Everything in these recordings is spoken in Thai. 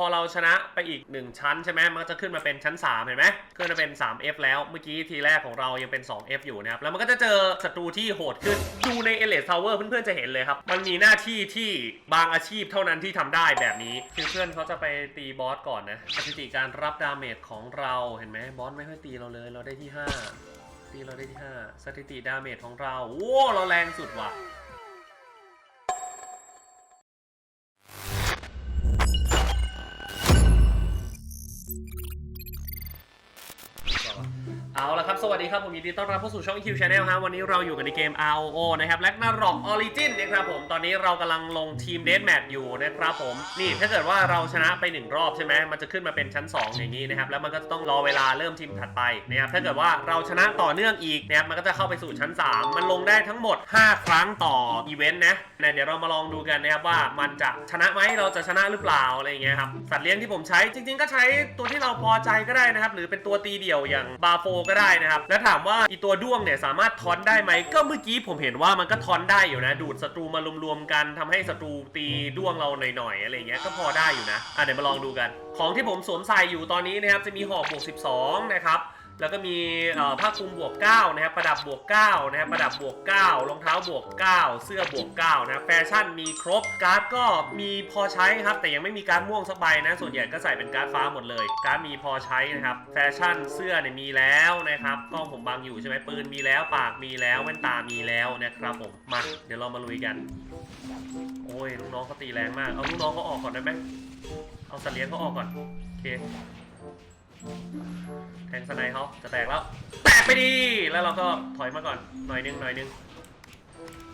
พอเราชนะไปอีก 1 ชั้นใช่ไหมมันก็จะขึ้นมาเป็นชั้น 3 เห็นไหมขึ้นมาเป็น 3F แล้วเมื่อกี้ทีแรกของเรายังเป็น 2F อยู่นะครับ แล้วมันก็จะเจอศัตรูที่โหดขึ้น ดูใน e l i t e Tower เพื่อนๆจะเห็นเลยครับ มันมีหน้าที่ที่บางอาชีพเท่านั้นที่ทำได้แบบนี้ คือเพื่อนเขาจะไปตีบอสก่อนนะสถิติการรับดาเมจของเราเห็นไหมบอสไม่ค่อยตีเราเลยเราได้ที่ 5 ตีเราได้ที่ 5 สถิติดาเมจของเราโอ้เราแรงสุดว่ะ เอาละครับ สวัสดีครับ ผมยินดีต้อนรับเข้าสู่ช่อง Q Channel ฮะวันนี้เราอยู่กันในเกม ROO นะครับและนารอกออริจินนะครับผมตอนนี้เรากำลังลงทีมเด a แม t อยู่นะครับผม นี่ถ้าเกิดว่าเราชนะไป 1 รอบใช่ไหมมันจะขึ้นมาเป็นชั้น 2 อย่างนี้นะครับ แล้วมันก็จะต้องรอเวลาเริ่มทีมถัดไปนะครับถ้าเกิดว่าเราชนะต่อเนื่องอีกนะครับมันก็จะเข้าไปสู่ชั้น 3 มันลงได้ทั้งหมด 5 ครั้งต่ออีเวนต์นะนะเดี๋ยวเรามาลองดูกันนะครับว่ามันจะชนะไหมเราจะชนะหรือเปล่าอะไรอย่างเงี้ยครับสัตว์เลี้ยงที่ผมใช้จริง ๆ ก็ใช้ตัวที่เราพอใจก็ได้นะครับหรือเป็นตัวตีเดี่ยวอย่างบาโฟก็ได้นะครับ แล้วถามว่าอีตัวด้วงเนี่ยสามารถทอนได้ไหม ก็เมื่อกี้ผมเห็นว่ามันก็ทอนได้อยู่นะ ดูดศัตรูมารวมๆกันทำให้ศัตรูตีด้วงเราหน่อยๆอะไรเงี้ยก็พอได้อยู่นะอะเดี๋ยวมาลองดูกัน ของที่ผมสวมใส่อยู่ตอนนี้นะครับจะมีหอกบวก12 นะครับ แล้วก็มีผ้าคลุมบวก9นะครับประดับบวก9นะครับประดับบวก9รองเท้าบวก 9 เสื้อบวก9นะแฟชั่นมีครบการ์ดก็มีพอใช้ครับ แต่ยังไม่มีการ์ดม่วงสักใบนะ ส่วนใหญ่ก็ใส่เป็นการ์ดฟ้าหมดเลย การ์ดมีพอใช้นะครับ แฟชั่นเสื้อเนี่ยมีแล้วนะครับกล้องผมบังอยู่ใช่ไหมปืนมีแล้วปากมีแล้วแว่นตามีแล้วนะครับผมมาเดี๋ยวเรามาลุยกัน โอ้ยลูกน้องเขาตีแรงมากเอาลูกน้องเขาออกก่อนได้ไหมเอาสัตว์เลี้ยงเขาออกก่อนโอเค แทงสไนเขาจะแตกแล้ว แตกไปดี แล้วเราก็ถอยมาก่อน หน่อยนึงหน่อยนึง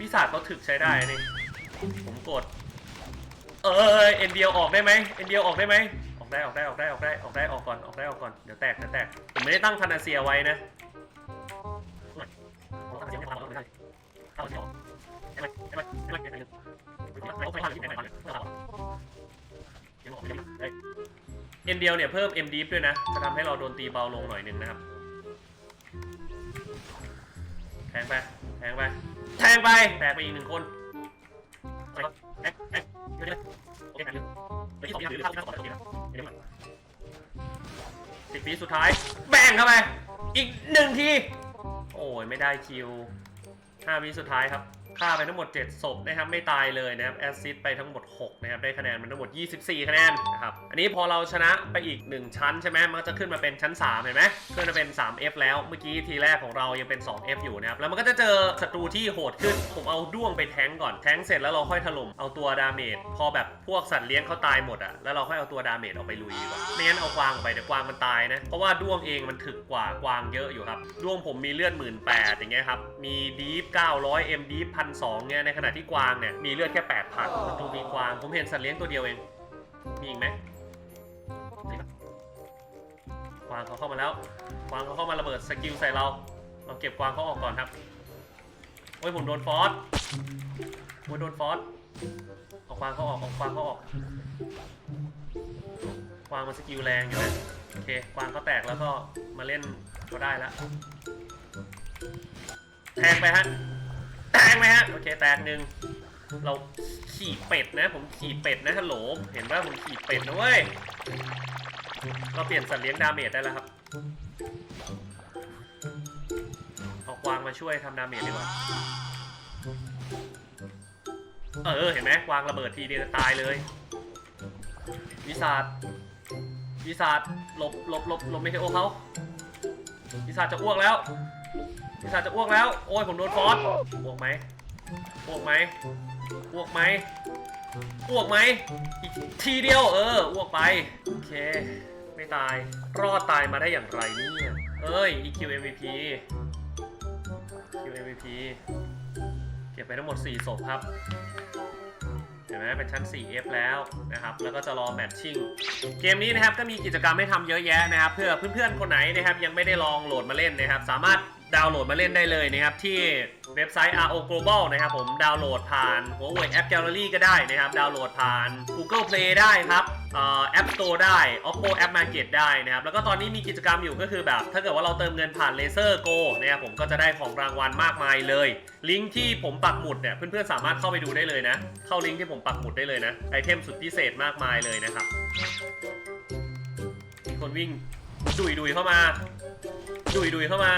วิสาดเขาถึกใช้ได้นี่ ผมกด เออเอ็นเดียวออกได้ไหมเอ็นเดียวออกได้ไหมออกได้ออกได้ออกได้ออกได้ออกได้ออกก่อนออกได้ออกก่อนเดี๋ยวแตกเดี๋ยวแตกผมไม่ได้ตั้งพานาเซียไว้นะเเอ็นเดียวเนี่ยเพิ่มเอ็มดีฟด้วยนะ จะทำให้เราโดนตีเบาลงหน่อยหนึงนะครับ แทงไป แทงไป แทงไป แตกไปอีกหนึ่งคนแทงแทงแทงเดี๋ยเดี๋ยวโอเคแทงเดี๋ยวเดี๋ยวที่สองอย่างหรือเข้าเข้าก่อนเดี๋ยวเดี๋ยวสิบวิสุดท้าย แบ่งเข้าไป อีกหนึ่งที โอ้ย ไม่ได้คิวห้าวิสุดท้ายครับ ฆ่าไปทั้งหมด 7 ศพนะครับไม่ตายเลยนะครับแอสซิสไปทั้งหมด 6 นะครับ ได้คะแนนมันทั้งหมด 24 คะแนนนะครับ อันนี้พอเราชนะไปอีก 1 ชั้นใช่ไหมมันจะขึ้นมาเป็นชั้น 3 เห็นไหมขึ้นมาเป็น 3F แล้วเมื่อกี้ทีแรกของเรายังเป็น 2F อยู่นะครับ แล้วมันก็จะเจอศัตรูที่โหดขึ้น ผมเอาด้วงไปแทงก่อนแทงเสร็จแล้วเราค่อยถล่มเอาตัวดาเมจพอแบบพวกสัตว์เลี้ยงเขาตายหมดอะแล้วเราค่อยเอาตัวดาเมจออกไปลุยดีกว่าไม่งั้นเอากวางออกไปเดี๋ยวกวางมันตายนะเพราะว่าด้วงเองมันถึกกว่ากวางเยอะอยู่ครับด้วงผมมีเลือดหมื่นแปดอย่างเงี้ยครับมีดีฟ900เอ็มดีฟพันสองเนี่ยในขณะที่กวางเนี่ยมีเลือดแค่8 0 0 0ศัตรูมีกวางผมเห็นสัตว์เลี้ยงตัวเดียวเอง มีอีกไหมกวางเขาเข้ามาแล้วกวางเขาเข้ามาระเบิดสกิลใส่เรา เราเก็บกวางเขาออกก่อนครับโอ้ยผมโดนฟอสโอ้ยโดนฟอสเอากวางเขาออกเอากวางเขาออกกวางมันสกิลแรงอยู่นะโอเคกวางเขาแตกแล้วก็มาเล่นก็ได้แล้วแทงไปฮะ กไหมฮะ โอเคแตกหนึ่งเราขี่เป็ดนะ ผมขี่เป็ดนะฮัลโหลเห็นว่าผมขี่เป็ดนะเว้ยเราเปลี่ยนสัตว์เลี้ยงดาเมจได้แล้วครับเอากวางมาช่วยทำดาเมจดีกว่าเออเห็นไหมวางระเบิดทีเดียวตายเลยวิสาดวิสาดหลบหลบหลบหลบไม่ใช่โอเขา วิสาดจะอ้วกแล้ววิสาจะอ้วกแล้ว โอ้ยผมโดนฟอสอ้วกไหมอ้วกไหมอ้วกไหมอ้วกไหมอีกทีเดียวเอออ้วกไปโอเคไม่ตายรอดตายมาได้อย่างไรเนี่ยเอ้ย EQ MVP EQ MVP เก็บไปทั้งหมด 4ศพครับ เห็นไหมเป็นชั้น 4F แล้วนะครับ แล้วก็จะรอแมทชิ่ง เกมนี้นะครับก็มีกิจกรรมให้ทำเยอะแยะนะครับ เพื่อเพื่อนๆคนไหนนะครับยังไม่ได้ลองโหลดมาเล่นนะครับ สามารถ ดาวน์โหลดมาเล่นได้เลยนะครับ ที่เว็บไซต์ RO Global นะครับผมดาวน์โหลดผ่าน Huawei App Gallery ก็ได้นะครับ ดาวน์โหลดผ่าน Google Play ได้ครับเอ่อ App Store ได้ Oppo App Market ได้นะครับ แล้วก็ตอนนี้มีกิจกรรมอยู่ก็คือแบบ ถ้าเกิดว่าเราเติมเงินผ่าน Laser Go นะครับผมก็จะได้ของรางวัลมากมายเลย ลิงก์ที่ผมปักหมุดเนี่ย เพื่อนๆสามารถเข้าไปดูได้เลยนะ เข้าลิงก์ที่ผมปักหมุดได้เลยนะ ไอเทมสุดพิเศษมากมายเลยนะครับมีคนวิ่งดุยดุยเข้ามาดุยดุยเข้ามา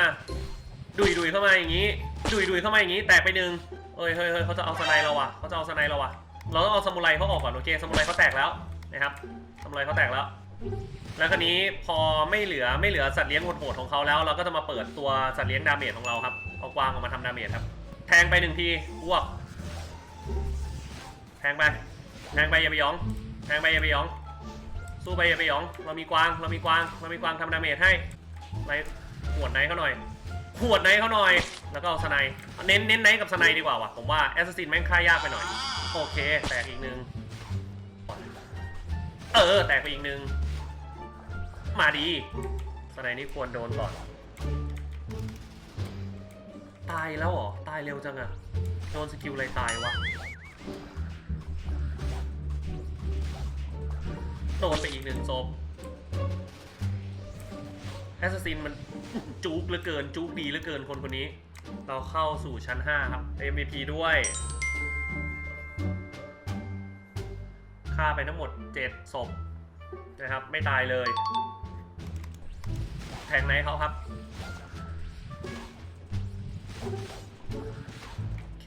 ดุยดุยเข้ามาอย่างนี้ ดุยดุยเข้ามาอย่างนี้ แตกไปหนึ่งเฮ้ยเฮ้ยเฮ้ยเขาจะเอาสไนเราว่ะเขาจะเอาสไนเราว่ะ เราต้องเอาสมุไรเขาออกก่อนโอเคสมุไรเขาแตกแล้วนะครับสมุไรเขาแตกแล้ว แล้วคราวนี้พอไม่เหลือไม่เหลือสัตว์เลี้ยงโหดๆของเขาแล้ว เราก็จะมาเปิดตัวสัตว์เลี้ยงดาเมจของเราครับ เอากวางออกมาทำดาเมจครับ แทงไปหนึ่งทีอ้วก แทงไป แทงไปอย่าไปยอง แทงไปอย่าไปยอง สู้ไปอย่าไปยอง เรามีกวาง เรามีกวาง เรามีกวางทำดาเมจให้ไนหวดไนเขาหน่อย หวดไนท์เขาหน่อย แล้วก็เอาสไนด์เน้นเน้นไนท์กับสไนด์ดีกว่าว่ะ ผมว่าแอสซัสซินแม่งฆ่ายากไปหน่อย โอเค แตกอีกนึง เออ แตกไปอีกนึง มาดี สไนด์นี่ควรโดนก่อน ตายแล้วเหรอ ตายเร็วจังอะโดนสกิลอะไรตายวะ โดนไปอีกหนึ่งศพ แอสซินมันจุกเหลือเกินจุกดีเหลือเกินคนคนนี้ เราเข้าสู่ชั้น 5 ครับ MVP ด้วยฆ่าไปทั้งหมด 7 ศพนะครับ ไม่ตายเลย แทงไหนเขาครับ โอเค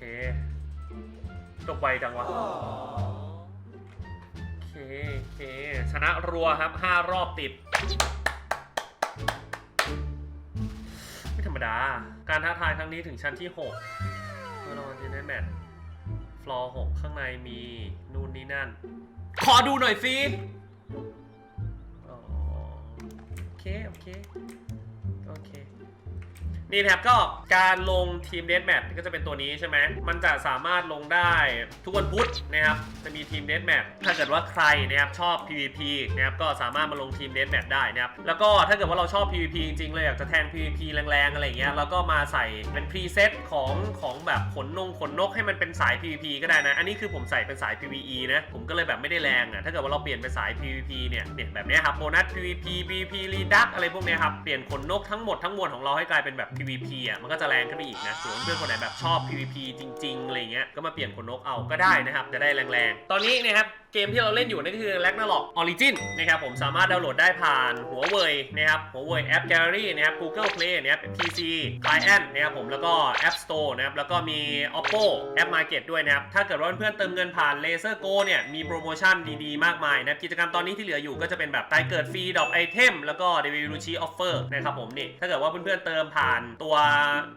จบไวจังวะ โอเค โอเค ชนะรัวครับ 5 รอบติด ธรรมดา การท้าทายครั้งนี้ถึงชั้นที่6เมื่อรางวัลที่ได้แมทฟลอร์หข้างในมีนู่นนี่นั่น ขอดูหน่อยสิโอเค โอเค โอเค นี่นะครับก็การลงทีมเด a แมทก็จะเป็นตัวนี้ใช่ไหมมันจะสามารถลงได้ทุกวันพุธนะครับจะมีทีมเด a แมทถ้าเกิดว่าใครนะครับชอบ PVP นะครับก็สามารถมาลงทีมเด a แมทได้นะครับแล้วก็ถ้าเกิดว่าเราชอบ PVP จริงๆเลยอยากจะแทง PVP แรงๆอะไรอย่างเงี้ยแล้วก็มาใส่เป็นพรีเซตของของแบบขนนงขนนกให้มันเป็นสาย PVP ก็ได้นะ อันนี้คือผมใส่เป็นสาย PVE นะผมก็เลยแบบไม่ได้แรงอะถ้าเกิดว่าเราเปลี่ยนเป็นสาย PVP เนี่ยเนี่ยแบบนี้ครับโบนัส PVP PVP รีดักอะไรพวกนี้ครับเปลี่ยนขนนกทั้งหมดทั้งมวลของเราให้กลายเป็นแบบ PVP อะมันก็จะแรงขึ้นไปอีกนะส่วนเพื่อนคนไหนแบบชอบ PVP จริงๆอะไรเงี้ยก็มาเปลี่ยนขนนกเอาก็ได้นะครับจะได้แรงๆ ตอนนี้นะครับเกมที่เราเล่นอยู่นั่นก็คือ Ragnarok Origin นะครับผมสามารถดาวน์โหลดได้ผ่านหัวเว่ยนะครับหัวเว่ย App Gallery นะครับ Google Play นะครับ PC Client นะครับผมแล้วก็ App Store นะครับแล้วก็มี Oppo App Market ด้วยนะครับถ้าเกิดว่าเพื่อนๆเติมเงินผ่าน Laser Go เนี่ยมีโปรโมชั่นดีๆ มากมายนะครับกิจกรรมตอนนี้ที่เหลืออยู่ก็จะเป็นแบบตายเกิดฟรีดอกไอเทมแล้วก็ d e v i l u c h i Offer นะครับผมนี่ถ้าเกิดว่าเพื่อนๆเติมผ่านตัว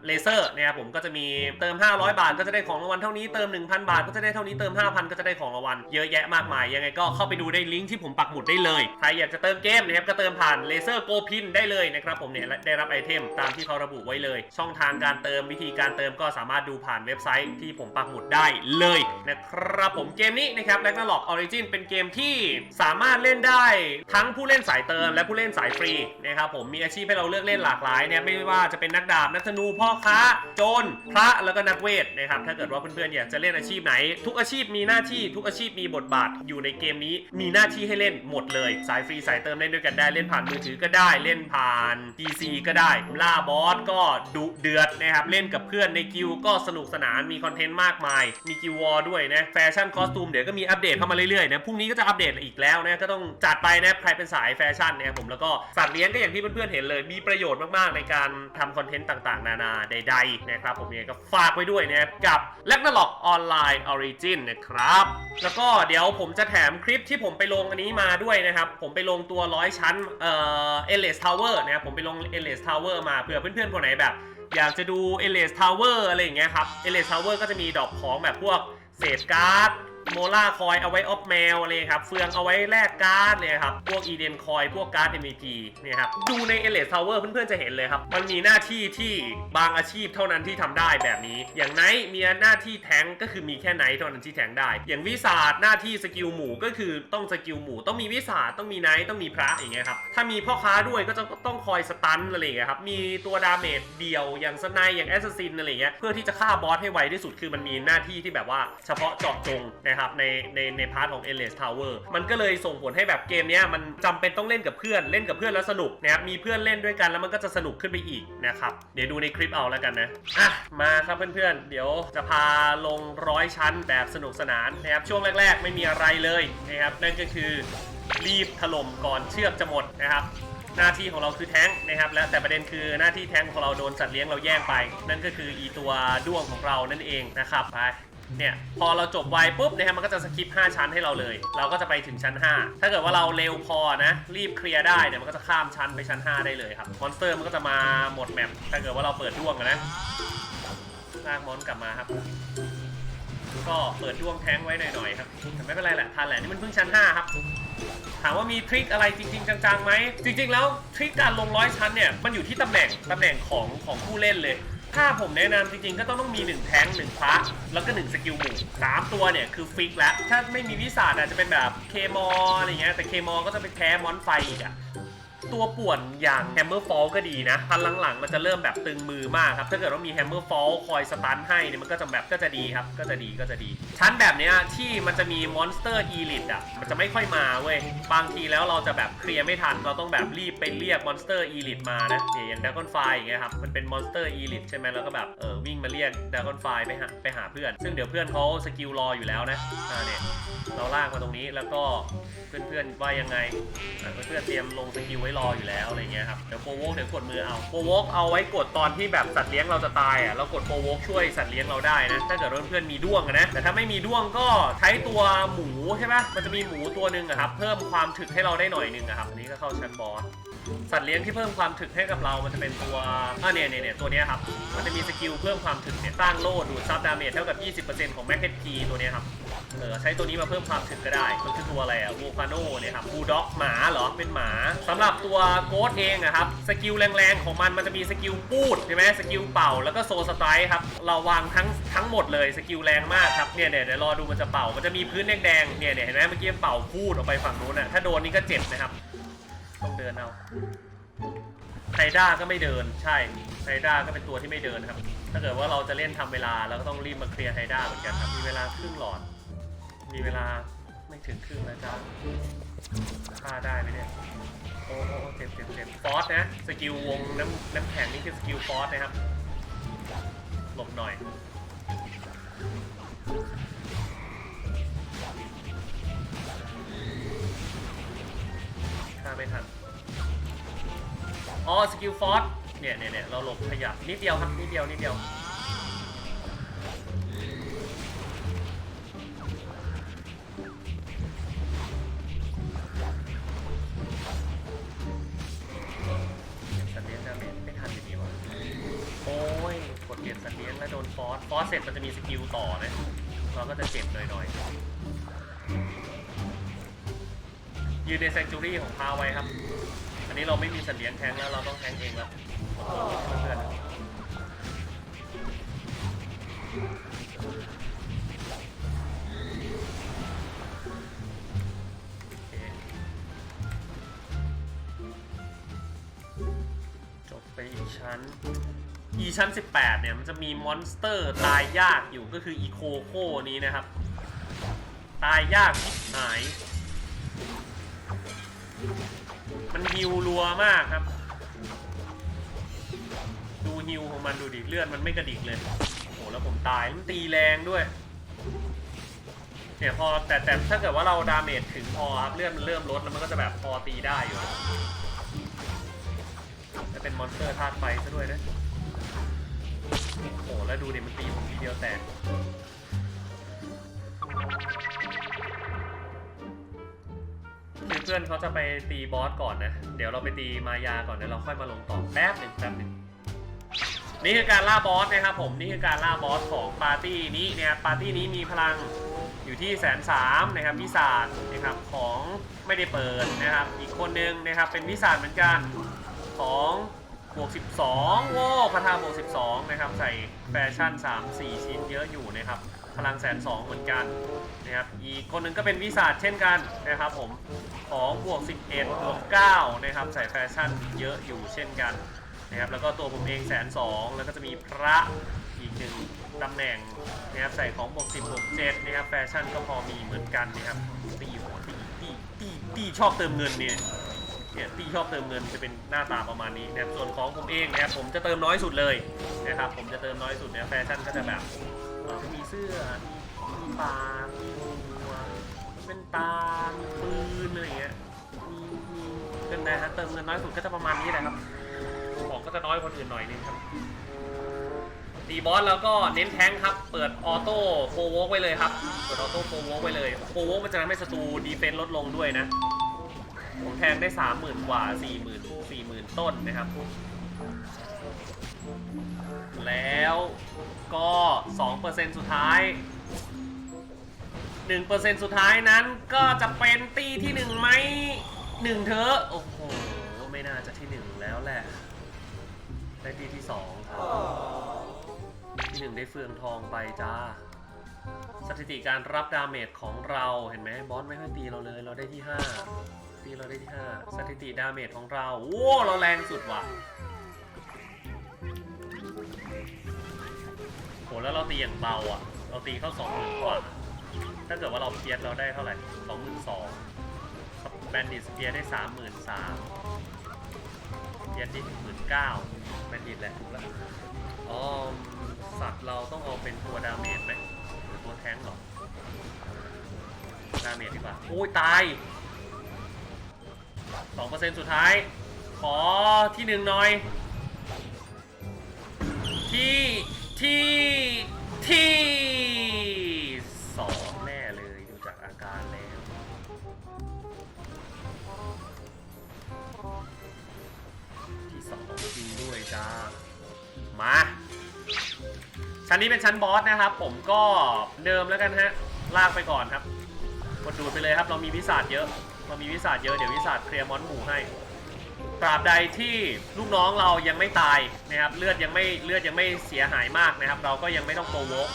Laser นะครับผมก็จะมีเติม 500 บาทก็จะได้ของรางวัลเท่านี้เติม 1,000 บาทก็จะได้เท่านี้เติม 5,000 ก็จะได้ของรางวัลเยอะแยะมากมาย ยังไงก็เข้าไปดูในลิงก์ที่ผมปักหมุดได้เลยใครอยากจะเติมเกมนะครับก็เติมผ่าน Laser Go Pin ได้เลยนะครับผมเนี่ยได้รับไอเทมตามที่เขาระบุไว้เลย ช่องทางการเติมวิธีการเติมก็สามารถดูผ่านเว็บไซต์ที่ผมปักหมุดได้เลยนะครับผมเกมนี้นะครับ Ragnarok Origin เป็นเกมที่สามารถเล่นได้ทั้งผู้เล่นสายเติมและผู้เล่นสายฟรีนะครับผมมีอาชีพให้เราเลือกเล่นหลากหลายเนี่ยไม่ว่าจะเป็นนักดาบนักธนูพ่อค้า โจรพระแล้วก็นักเวทนะครับถ้าเกิดว่าเพื่อนๆอยากจะเล่นอาชีพไหน ทุกอาชีพมีหน้าที่ทุกอาชีพมีบทบาทอยู่ในเกมนี้ มีหน้าที่ให้เล่นหมดเลย สายฟรีสายเติมเล่นด้วยกันได้เล่นผ่านมือถือก็ได้เล่นผ่าน PC ก็ได้ล่าบอสก็ดุเดือดนะครับเล่นกับเพื่อนในกิลด์ก็สนุกสนานมีคอนเทนต์มากมาย มีกิลวอร์ด้วยนะแฟชั่นคอสตูมเดี๋ยวก็มีอัปเดตเข้ามาเรื่อยๆนะพรุ่งนี้ก็จะอัปเดตอีกแล้วนะก็ต้องจัดไปนะใครเป็นสายแฟชั่นนะครับผมแล้วก็สัตว์เลี้ยงก็อย่างที่เพื่อนๆเห็นเลย มีประโยชน์มากๆในการทำคอนเทนต์ต่างๆ นานาใดๆนะครับผมเนี่ยก็ฝากไว้ด้วยนะครับกับ l a g n a r o k Online Origin นะครับ แล้วก็เดี๋ยวผมจะแถมคลิปที่ผมไปลงอันนี้มาด้วยนะครับ ผมไปลงตัวร้อยชั้นเอ่อ e l e s Tower นะครับผมไปลง e l e s Tower มาเผื่อเพื่อนๆคนไหนแบบ อยากจะดู e l e s Tower อร์อะไรอย่างเงี้ยครับ e l e s Tower ก็จะมีดอกของแบบพวกเศษการ์ด โมล่าคอยเอาไว้ออฟแมวอะไรครับ เฟืองเอาไว้แลกการ์ดเลยครับ พวกอีเดนคอย พวกการ์ด MVP เนี่ยครับ ดูในเอเลสทาวเวอร์เพื่อนๆจะเห็นเลยครับ มันมีหน้าที่ที่บางอาชีพเท่านั้นที่ทำได้แบบนี้ อย่างไนท์มีหน้าที่แทงก็คือมีแค่ไนท์เท่านั้นที่แทงได้ อย่างวิสาดหน้าที่สกิลหมู่ก็คือต้องสกิลหมู่ต้องมีวิสาดต้องมีไนท์ต้องมีพระอย่างเงี้ยครับ ถ้ามีพ่อค้าด้วยก็จะต้องคอยสตันอะไรอย่างเงี้ยครับ มีตัวดาเมจเดียวอย่างสไนอย่างแอสซัสซินอะไรอย่างเงี้ย เพื่อที่จะฆ่าบอสให้ไวที่สุดคือมันมีหน้าที่ที่แบบว่าเฉพาะเจาะจงนะครับในในในพาร์ทของ e n d l e s s Tower มันก็เลยส่งผลให้แบบเกมเนี้ยมันจำเป็นต้องเล่นกับเพื่อนเล่นกับเพื่อนแล้วสนุกนะครับมีเพื่อนเล่นด้วยกันแล้วมันก็จะสนุกขึ้นไปอีกนะครับเดี๋ยวดูในคลิปเอาแล้วกันนะอะมาครับเพื่อนๆ เดี๋ยวจะพาลงร้อยชั้นแบบสนุกสนานนะครับช่วงแรก ๆ ไม่มีอะไรเลยนะครับนั่นก็คือรีบถล่มก่อนเชือกจะหมดนะครับหน้าที่ของเราคือแท้งนะครับและแต่ประเด็นคือหน้าที่แท้งของเราโดนสัตว์เลี้ยงเราแย่งไป นั่นก็คืออีตัวด้วงของเรานั่นเองนะครับไป เนี่ยพอเราจบไวปุ๊บนะครับมันก็จะสคิป 5 ชั้นให้เราเลย เราก็จะไปถึงชั้น 5 ถ้าเกิดว่าเราเร็วพอนะรีบเคลียร์ได้เนี่ยมันก็จะข้ามชั้นไปชั้น 5 ได้เลยครับมอนสเตอร์มันก็จะมาหมดแมปถ้าเกิดว่าเราเปิดด้วงนะลากมอนกลับมาครับ ก็เปิดด้วงแท้งไว้หน่อยๆครับแต่ไม่เป็นไรแหละทันแหละนี่มันเพิ่งชั้น 5 ครับถามว่ามีทริคอะไรจริง ๆ จังๆไหมจริง ๆ แล้วทริคการลงร้อยชั้นเนี่ยมันอยู่ที่ตำแหน่งตำแหน่งของของผู้เล่นเลย ถ้าผมแนะนำจริงๆ ก็ต้องต้องมี1แท้ง1พระแล้วก็1สกิลหมู่สามตัวเนี่ยคือฟิกแล้ว ถ้าไม่มีวิสาดอาจจะเป็นแบบเคมออะไรเงี้ยแต่เคมอก็จะไปแพ้มอนไฟอีกอะ ตัวป่วนอย่างแฮมเมอร์ฟอลก็ดีนะพันหลังๆ มันจะเริ่มแบบตึงมือมากครับ ถ้าเกิดว่ามีแฮมเมอร์ฟอลคอยสตันให้เนี่ยมันก็จะแบบก็จะดีครับ ก็จะดีก็จะดี ชั้นแบบเนี้ยที่มันจะมีมอนสเตอร์อีลิทอะ มันจะไม่ค่อยมาเว้ย บางทีแล้วเราจะแบบเคลียร์ไม่ทัน เราต้องแบบรีบไปเรียกมอนสเตอร์อีลิทมานะอย่างดากอนไฟอย่างเงี้ยครับ มันเป็นมอนสเตอร์อีลิทใช่ไหมแล้วก็แบบเออวิ่งมาเรียกดากอนไฟไปหาไปหาเพื่อน ซึ่งเดี๋ยวเพื่อนเขาสกิลรออยู่แล้วนะ อ่าเนี่ย เราลากมาตรงนี้แล้วก็เพื่อนๆว่ายังไงเพื่อนๆเตรียมลงสกิลไว้รออยู่แล้วอะไรเงี้ยครับเดี๋ยวโปรโวกเดี๋ยวกดมือเอาโปรโวกเอาไว้กดตอนที่แบบสัตว์เลี้ยงเราจะตายอะเรากดโปรโวกช่วยสัตว์เลี้ยงเราได้นะถ้าเกิดเพื่อนๆมีด้วงนะแต่ถ้าไม่มีด้วงก็ใช้ตัวหมูใช่ปะมันจะมีหมูตัวหนึ่งอะครับเพิ่มความถึกให้เราได้หน่อยนึงอะครับอันนี้ก็เข้าชั้นบอสสัตว์เลี้ยงที่เพิ่มความถึกให้กับเรา มันจะเป็นตัวอ่าเนี่ยเนี่ยเนี่ยตัวนี้ครับ มันจะมีสกิลเพิ่มความถึกเนี่ยสร้างโล่ดูดซับดาเมจเท่ากับ 20%ของแม็กเก็ตพีตัวนี้ครับ เออใช้ตัวนี้มาเพิ่มความถึกก็ได้ มันคือตัวอะไรอะวูฟาโนเนี่ยครับบูด็อกหมาเหรอ เป็นหมาสำหรับตัวโกดเองอะครับ สกิลแรงๆของมันมันจะมีสกิลปูดใช่ไหมสกิลเป่า แล้วก็โซสไตร์ครับ เราวางทั้งทั้งหมดเลยสกิลแรงมากครับ เนี่ยเดี๋ยวรอดูมันจะเป่า มันจะมีพื้นแดงๆ เนี่ยเห็นไหมเมื่อกี้เป่าพูดออกไปฝั่งนู้นอะถ้าโดนนี่ก็เจ็บนะครับ ต้องเดินเอาไฮด้าก็ไม่เดิน ใช่ไฮด้าก็เป็นตัวที่ไม่เดินครับ ถ้าเกิดว่าเราจะเล่นทำเวลาเราก็ต้องรีบมาเคลียร์ไฮด้าเหมือนกันครับ มีเวลาครึ่งหลอด มีเวลาไม่ถึงครึ่งแล้วจ้าฆ่าได้ไหมเนี่ย โอ้โอ้เจ็บเจ็บเจ็บฟอสนะ สกิลวงน้ำน้ำแข็งนี่คือสกิลฟอสนะครับ หลบหน่อย ฆ่าไม่ทัน อ๋อ สกิลฟอสเนี่ยเนี่ยเนี่ยเราหลบขยับนิดเดียวครับ นิดเดียว นิดเดียว แล้วโดนฟอสฟอสเสร็จมันจะมีสกิลต่อนะเราก็จะเจ็บหน่อยๆยืนในแซงจูรี่ของพาไว้ครับ อันนี้เราไม่มีสัตว์เลี้ยงแทงแล้วเราต้องแทงเองแล้วเพื่อนโอเคจบไปอีกชั้น อีชั้น 18 เนี่ย มันจะมีมอนสเตอร์ตายยากอยู่ก็คืออีโคโคนี้นะครับ ตายยากทิบหาย มันฮิวรัวมากครับ ดูฮิวของมันดูดิเลือดมันไม่กระดิกเลย โอ้โหแล้วผมตายมันตีแรงด้วยเนี่ยพอแต่แต่ถ้าเกิดว่าเราดาเมจถึงพอครับเลือดมันเริ่มลดแล้วมันก็จะแบบพอตีได้อยู่จะเป็นมอนสเตอร์ธาตุไฟซะด้วยนะ โอ้โหแล้วดูดิมันตีผมทีเดียวแตกคือเพื่อนเขาจะไปตีบอสก่อนนะ เดี๋ยวเราไปตีมายาก่อนเดี๋ยวเราค่อยมาลงต่อแป๊บหนึ่งแป๊บหนึ่งนี่คือการล่าบอสนะครับผมนี่คือการล่าบอสของปาร์ตี้นี้เนี่ยปาร์ตี้นี้มีพลังอยู่ที่แสนสามนะครับวิสาดนะครับของไม่ได้เปิดนะครับ อีกคนนึงนะครับเป็นวิสาดเหมือนกันของ บวก 12 โว้คาถาบวก 12 นะครับ ใส่แฟชั่น 3 4 ชิ้นเยอะอยู่นะครับ พลังแสนสองเหมือนกันนะครับ อีกคนหนึ่งก็เป็นวิสาดเช่นกันนะครับผมของบวก 11 บวก 9 นะครับ ใส่แฟชั่นเยอะอยู่เช่นกันนะครับ แล้วก็ตัวผมเองแสนสองแล้วก็จะมีพระอีกหนึ่งตำแหน่งนะครับ ใส่ของบวก 10 บวก 7 นะครับ แฟชั่นก็พอมีเหมือนกันนะครับตีหัวตีตีตีตีชอบเติมเงินเนี่ย เนี่ยตีชอบเติมเงินจะเป็นหน้าตาประมาณนี้นะครับส่วนของผมเองนะครับผมจะเติมน้อยสุดเลยนะครับผมจะเติมน้อยสุดเนี่ยแฟชั่นก็จะแบบมีเสื้อมีปากมีหัวเป็นตามีปืนอะไรอย่างเงี้ยมีมีเงินนะฮะเติมเงินน้อยสุดก็จะประมาณนี้แหละครับของก็จะน้อยกว่าคนอื่นหน่อยนึงครับตีบอสแล้วก็เน้นแท้งครับ เปิดออโต้โฟวอกไว้เลยครับ เปิดออโต้โฟวอกไว้เลยโฟวอกมันจะทำให้ศัตรูดีเฟนต์ลดลงด้วยนะ ผมแทงได้สามหมื่นกว่าสี่หมื่นสี่หมื่นต้นนะครับ แล้วก็สองเปอร์เซ็นสุดท้ายหนึ่งเปอร์เซ็นสุดท้ายนั้นก็จะเป็นตีที่หนึ่งไหมหนึ่งเถอะโอ้โห ไม่น่าจะที่หนึ่งแล้วแหละ ได้ตีที่สองครับที่หนึ่งได้เฟืองทองไปจ้าสถิติการรับดาเมจของเราเห็นไหมบอสไม่ค่อยตีเราเลย เราได้ที่5 ตีเราได้ที่5สถิติดาเมจของเราโว้เราแรงสุดว่ะโหแล้วเราตีอย่างเบาอะ เราตีเข้า2 0,000กว่า ถ้าเกิดว่าเราเพียสเราได้เท่าไหร่22,000แบนดิสเพียสได้33,000เพียสได้19,000แบนดิสแหละถูกแล้วอ๋อสัตว์เราต้องเอาเป็นตัวดาเมจไหมหรือตัวแท้งหรอดาเมจดีกว่าโอ้ยตาย 2%สุดท้าย ขอที่หนึ่งหน่อย ที่ที่ที่สองแน่เลยดูจากอาการแล้วที่สองจริงด้วยจ้า มา ชั้นนี้เป็นชั้นบอสนะครับ ผมก็เดิมแล้วกันฮะ ลากไปก่อนครับกดดูดไปเลยครับ เรามีวิสาดเยอะ เรามีวิสาดเยอะเดี๋ยววิสาดเคลียร์มอนหมู่ให้ตราบใดที่ลูกน้องเรายังไม่ตายนะครับเลือดยังไม่เลือดยังไม่เสียหายมากนะครับ เราก็ยังไม่ต้องโปรโวก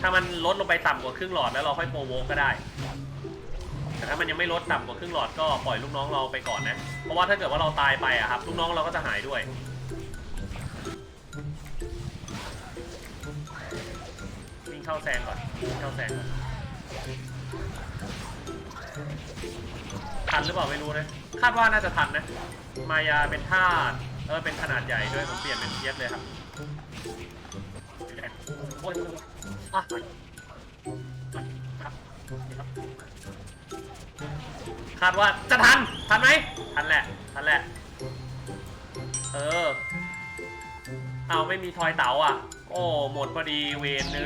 ถ้ามันลดลงไปต่ำกว่าครึ่งหลอดแล้วเราค่อยโปรโวกก็ได้ แต่ถ้ามันยังไม่ลดต่ำกว่าครึ่งหลอดก็ปล่อยลูกน้องเราไปก่อนนะ เพราะว่าถ้าเกิดว่าเราตายไปอะครับลูกน้องเราก็จะหายด้วยวิ่งเข้าแซงก่อนวิ่งเข้าแซงก่อน ทันหรือเปล่าไม่รู้นะ คาดว่าน่าจะทันนะ มายาเป็นธาตุเออเป็นขนาดใหญ่ด้วยผมเปลี่ยนเป็นเทียสเลยครับคาดว่าจะทัน ทันไหมทันแหละ ทันแหละ เออ เอาไม่มีทอยเต๋าอะ โอ้ หมดพอดีเวนเล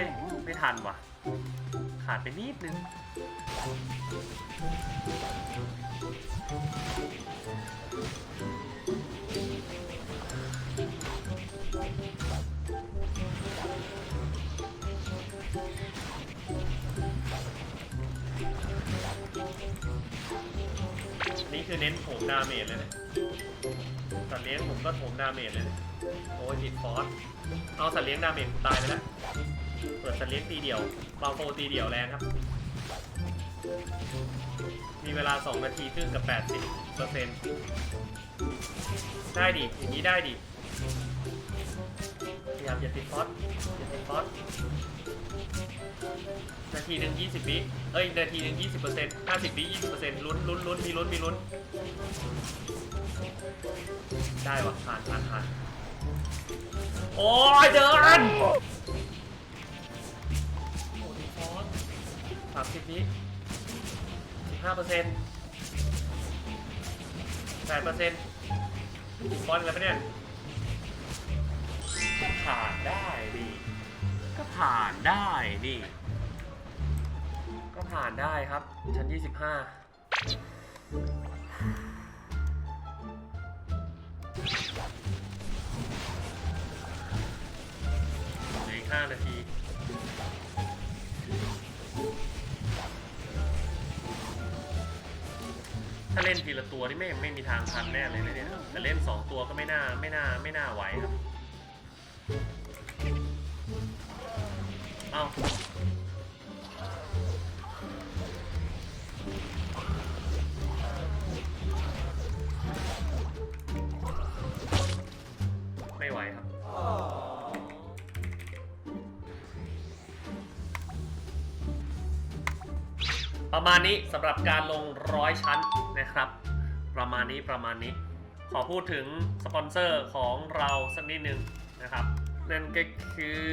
ยไม่ทันว่ะ ขาดไปนิดนึงนี่คือเน้นโถมดาเมจเลยนะสัตว์เลี้ยงผมก็โถมดาเมจเลยนะโอ้ยติดฟอสเอาสัตว์เลี้ยงดาเมจกูตายไปแล้ว เปิดสัตว์เลี้ยตีเดี่ยวบาโฟตีเดี่ยวแรงครับ มีเวลา 2 นาทีครึ่งกับ 80เปอร์เซ็นต์ได้ดิ อย่างนี้ได้ดิ พยายามอย่าติดฟอสอย่าติดฟอสนาทีหนึ่งยี่สิบวิเอ้ย นาทีหนึ่งยี่สิบเปอร์เซ็นต์ห้าสิบวิยี่สิบเปอร์เซ็นต์ลุ้นลุ้นลุ้นมีลุ้นมีลุ้น ได้วะผ่านผ่านผ่านโอ้ยเดิน สามสิบวิสิบห้าเปอร์เซ็นต์แปดเปอร์เซ็นต์ฟอนต์อะไรปะเนี่ยก็ผ่านได้ดิก็ผ่านได้ดิก็ผ่านได้ครับ ชั้น25เหลืออีก5นาที เล่นทีละตัวนี่ไม่ไม่มีทางทันแน่เลยนะเนี่ยแต่เล่นสองตัวก็ไม่น่าไม่น่าไม่น่าไหวครับ เอ้า ประมาณนี้สำหรับการลงร้อยชั้นนะครับ ประมาณนี้ประมาณนี้ ขอพูดถึงสปอนเซอร์ของเราสักนิดนึงนะครับ นั่นก็คือ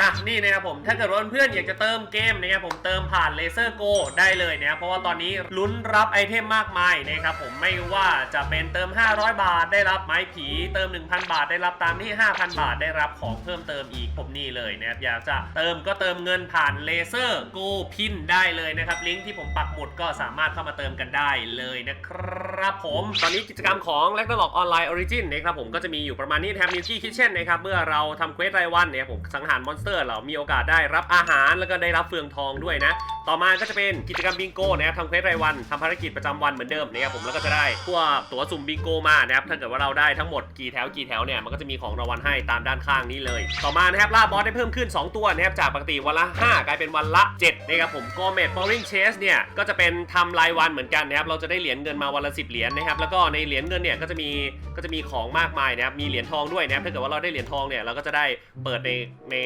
อะนี่นะครับผมถ้าเกิดว่าเพื่อนอยากจะเติมเกมนะครับผมเติมผ่านเลเซอร์โกได้เลยนะเพราะว่าตอนนี้ลุ้นรับไอเทมมากมายนะครับผมไม่ว่าจะเป็นเติม 500 บาทได้รับไม้ผีเติม 1,000 บาทได้รับตามที่ 5,000 บาทได้รับของเพิ่มเติมอีกผมนี่เลยนะครับอยากจะเติมก็เติมเงินผ่านเลเซอร์โกพินได้เลยนะครับลิงก์ที่ผมปักหมุดก็สามารถเข้ามาเติมกันได้เลยนะครับผมตอนนี้กิจกรรมของ l a g n a r o k Online Origin นนะครับผมก็จะมีอยู่ประมาณนี้แทบมิวกี้คิเช่นนะครับเมื่อเราทำเควสรายวันเนี่ยผมสังหารมอนสเตอร์เรามีโอกาสได้รับอาหารแล้วก็ได้รับเฟืองทองด้วยนะ ต่อมาก็จะเป็นกิจกรรมบิงโกนะครับทำเควสรายวันทำภารกิจประจำวันเหมือนเดิมนะครับผมแล้วก็จะได้พวกตั๋วสุ่มบิงโกมานะครับถ้าเกิดว่าเราได้ทั้งหมดกี่แถวกี่แถวเนี่ยมันก็จะมีของรางวัลให้ตามด้านข้างนี้เลย ต่อมานะครับล่าบอสได้เพิ่มขึ้น 2 ตัวนะครับจากปกติวันละ 5 กลายเป็นวันละ7นะครับผมโกเมดบอลลิงเชสเนี่ยก็จะเป็นทำรายวันเหมือนกันนะครับเราจะได้เหรียญเงินมาวันละ 10 เหรียญนะครับแล้วก็ในเหรียญเงินเนี่ยก็จะมีก็จะมีของมากมายนะครับมีเหรียญทองด้วยนะครับถ้าเกิดว่าเราได้เหรียญทองเนี่ยเราก็จะได้เปิดในใน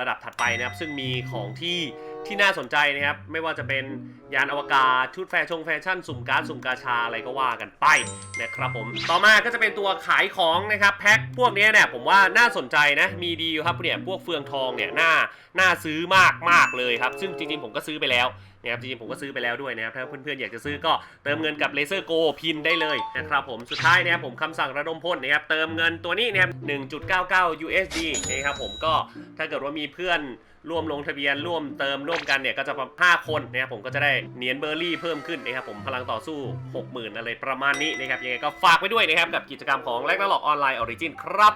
ระดับถัดไปนะครับ ซึ่งมีของที่ ที่น่าสนใจนะครับ ไม่ว่าจะเป็นยานอวกาศชุดแฟชั่นแฟชั่นสุ่มการ์ดสุ่มกาชาอะไรก็ว่ากันไปนะครับผม ต่อมาก็จะเป็นตัวขายของนะครับแพ็คพวกนี้เนี่ยผมว่าน่าสนใจนะ มีดีอยู่ครับเนี่ยพวกเฟืองทองเนี่ยน่าน่าซื้อมากมากเลยครับ ซึ่งจริงๆผมก็ซื้อไปแล้วนะครับจริงๆผมก็ซื้อไปแล้วด้วยนะครับถ้าเพื่อนๆอยากจะซื้อก็เติมเงินกับเลเซอร์โกพินได้เลยนะครับผมสุดท้ายนะครับผมคำสั่งระดมพ่นนะครับเติมเงินตัวนี้นะครับ1.99 USD นะครับผมก็ถ้าเกิดว่ามีเพื่อน ร่วมลงทะเบียนร่วมเติมร่วมกันเนี่ยก็จะประมาณ5คนนะครับผมก็จะได้เนียนเบอร์รี่เพิ่มขึ้นนะครับผมพลังต่อสู้ 60,000 อะไรประมาณนี้นะครับยังไงก็ฝากไว้ด้วยนะครับกับกิจกรรมของแลกนาล็อกออนไลน์ออริจินครับ